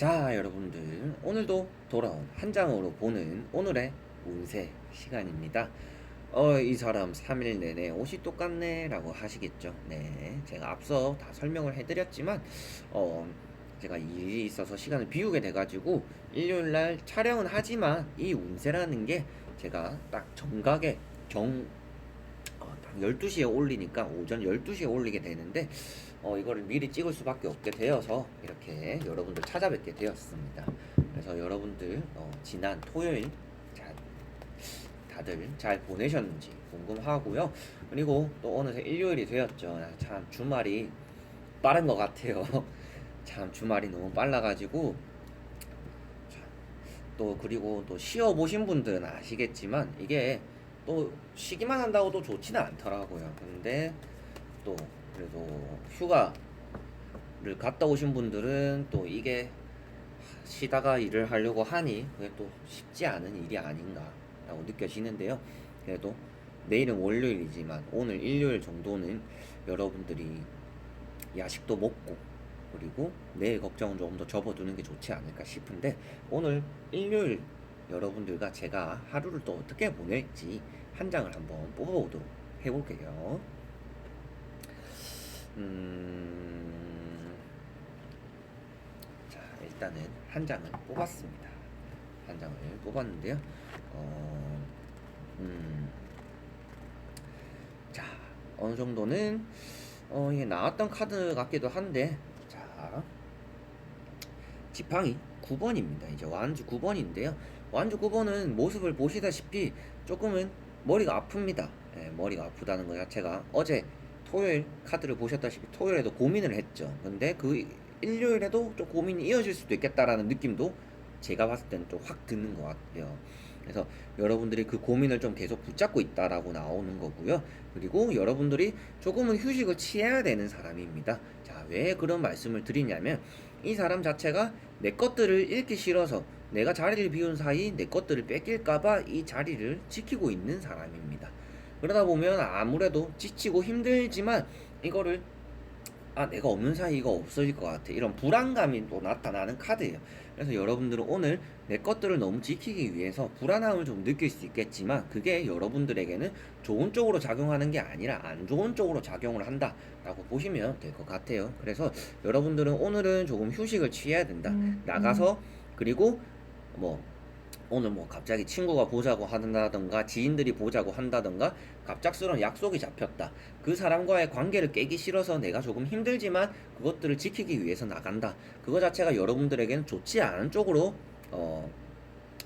자, 여러분들. 오늘도 돌아온 한 장으로 보는 오늘의 운세 시간입니다. 어, 이 사람 3일 내내 옷이 똑같네 라고 하시겠죠. 네. 제가 앞서 다 설명을 해드렸지만, 어, 제가 일이 있어서 시간을 비우게 돼가지고, 일요일 날 촬영은 하지만, 이 운세라는 게 제가 딱 정각에 정, 12시에 올리니까 오전 12시에 올리게 되는데, 어, 이거를 미리 찍을 수밖에 없게 되어서 이렇게 여러분들 찾아뵙게 되었습니다. 그래서 여러분들 어, 지난 토요일 잘, 다들 잘 보내셨는지 궁금하고요. 그리고 또 어느새 일요일이 되었죠. 참 주말이 빠른 것 같아요. 참 주말이 너무 빨라가지고 참, 또 그리고 또 쉬어 보신 분들은 아시겠지만 이게 또 쉬기만 한다고 또 좋지는 않더라고요. 근데 또 그래도 휴가를 갔다 오신 분들은 또 이게 쉬다가 일을 하려고 하니 그게 또 쉽지 않은 일이 아닌가라고 느껴지는데요. 그래도 내일은 월요일이지만 오늘 일요일 정도는 여러분들이 야식도 먹고 그리고 내일 걱정은 조금 더 접어두는 게 좋지 않을까 싶은데 오늘 일요일 여러분들과 제가 하루를 또 어떻게 보낼지 한 장을 한번 뽑아보도록 해볼게요. 음... 자, 일단은 한 장을 뽑았습니다. 한 장을 뽑았는데요. 어, 음, 자, 어느 정도는 어, 이게 나왔던 카드 같기도 한데, 자, 지팡이 9번입니다. 이제 완주 9번인데요. 완주 9번은 모습을 보시다시피 조금은 머리가 아픕니다. 예, 머리가 아프다는 것 자체가 어제 토요일 카드를 보셨다시피 토요일에도 고민을 했죠. 근데 그 일요일에도 좀 고민이 이어질 수도 있겠다라는 느낌도 제가 봤을 때는 좀 확 드는 것 같아요. 그래서 여러분들이 그 고민을 좀 계속 붙잡고 있다라고 나오는 거고요. 그리고 여러분들이 조금은 휴식을 취해야 되는 사람입니다. 자, 왜 그런 말씀을 드리냐면 이 사람 자체가 내 것들을 잃기 싫어서 내가 자리를 비운 사이 내 것들을 뺏길까봐 이 자리를 지키고 있는 사람입니다. 그러다 보면 아무래도 지치고 힘들지만 이거를 아 내가 없는 사이 이거 없어질 것 같아. 이런 불안감이 또 나타나는 카드예요. 그래서 여러분들은 오늘 내 것들을 너무 지키기 위해서 불안함을 좀 느낄 수 있겠지만 그게 여러분들에게는 좋은 쪽으로 작용하는 게 아니라 안 좋은 쪽으로 작용을 한다 라고 보시면 될 것 같아요. 그래서 여러분들은 오늘은 조금 휴식을 취해야 된다. 음, 나가서 그리고 뭐 오늘 뭐 갑자기 친구가 보자고 한다던가 지인들이 보자고 한다던가 갑작스러운 약속이 잡혔다. 그 사람과의 관계를 깨기 싫어서 내가 조금 힘들지만 그것들을 지키기 위해서 나간다. 그거 자체가 여러분들에게는 좋지 않은 쪽으로 어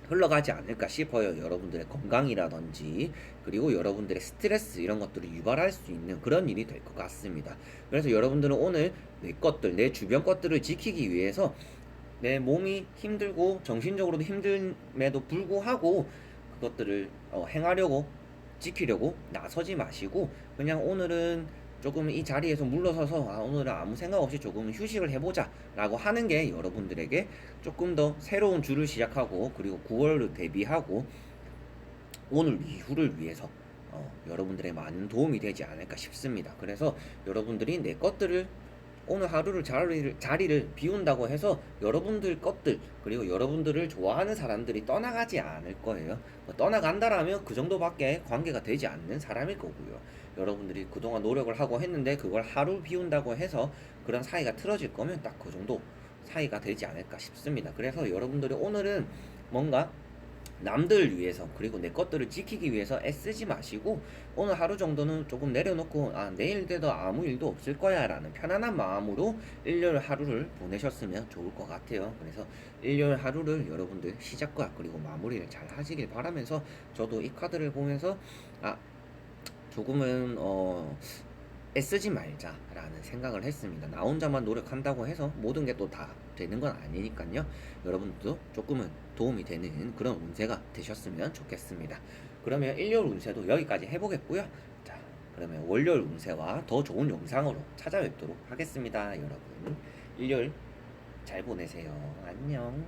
흘러가지 않을까 싶어요. 여러분들의 건강이라든지 그리고 여러분들의 스트레스 이런 것들을 유발할 수 있는 그런 일이 될 것 같습니다. 그래서 여러분들은 오늘 내 것들, 내 주변 것들을 지키기 위해서 내 몸이 힘들고 정신적으로도 힘듦에도 불구하고 그것들을 어, 행하려고 지키려고 나서지 마시고 그냥 오늘은 조금 이 자리에서 물러서서 아, 오늘은 아무 생각 없이 조금 휴식을 해보자 라고 하는 게 여러분들에게 조금 더 새로운 주를 시작하고 그리고 9월을 대비하고 오늘 이후를 위해서 어, 여러분들의 많은 도움이 되지 않을까 싶습니다. 그래서 여러분들이 내 것들을 오늘 하루를 자리를, 자리를 비운다고 해서 여러분들 것들 그리고 여러분들을 좋아하는 사람들이 떠나가지 않을 거예요. 뭐 떠나간다라면 그 정도밖에 관계가 되지 않는 사람일 거고요. 여러분들이 그동안 노력을 하고 했는데 그걸 하루 비운다고 해서 그런 사이가 틀어질 거면 딱 그 정도 사이가 되지 않을까 싶습니다. 그래서 여러분들이 오늘은 뭔가 남들 위해서 그리고 내 것들을 지키기 위해서 애쓰지 마시고 오늘 하루 정도는 조금 내려놓고 아 내일 돼도 아무 일도 없을 거야 라는 편안한 마음으로 일요일 하루를 보내셨으면 좋을 것 같아요. 그래서 일요일 하루를 여러분들 시작과 그리고 마무리를 잘 하시길 바라면서 저도 이 카드를 보면서 아 조금은 어 애쓰지 말자라는 생각을 했습니다. 나 혼자만 노력한다고 해서 모든 게 또 다 되는 건 아니니까요. 여러분들도 조금은 도움이 되는 그런 운세가 되셨으면 좋겠습니다. 그러면 일요일 운세도 여기까지 해보겠고요. 자, 그러면 월요일 운세와 더 좋은 영상으로 찾아뵙도록 하겠습니다. 여러분, 일요일 잘 보내세요. 안녕.